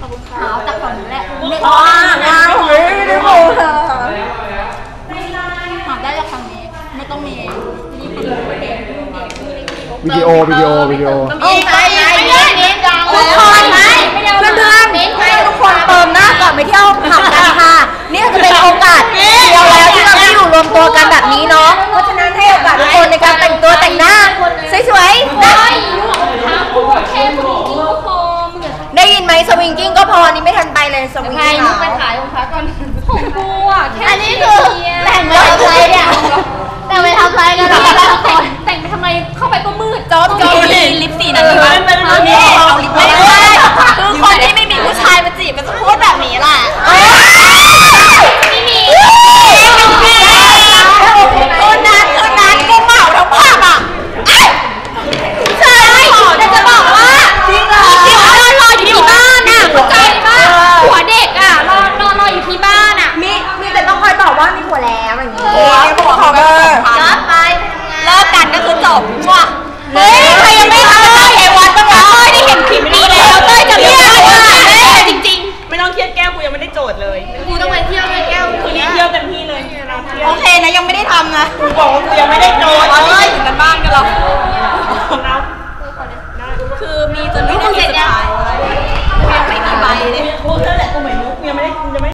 หาวจากฝั่งนู้นแหละไม่อ๋องานของพี่ดิโมเธอหาวได้จากฝั่งนี้ ไม่ต้องมีนี่เป็นประเด็นวิดีโอวิดีโอวิดีโอเอาไปไหนไม่ได้เน้นดังทุกค มสวิงกิ้งก็พอนี่ไม่ทันไปเลยสวิงไงกิ้งมึงไปขายรองเท้าก่อนของกูอะแค่อันนี้คือแต่งไปทำอะไรเนี่ยแต่งไปทำอะไรกันล่ะแต่งไปทำไมเข้าไปก็มืดจอบจอบลิปสีนั้นดีวะเอาลิปไม่ได้ บว่ามีหัวแล้วอย่างนี้เนี่ยผู้ปกครองก็เลิกไปเลิกกันก็คือจบว่ะเฮ้ยใครยังไม่ทำเลยไอ้วัดบ้างวะเต้ยได้เห็นคลิปนี้แล้วเต้ยจะเรียกว่าแม่จริงไม่ต้องเครียดแก้วกูยังไม่ได้โจทย์เลยๆกูต้องไปเที่ยวด้ยแก้วคืนนี้เที่ยวเต็มที่เลยโอเคนะยังไม่ได้ทำนะ กูบอกว่ากูยังไม่ได้โจทย์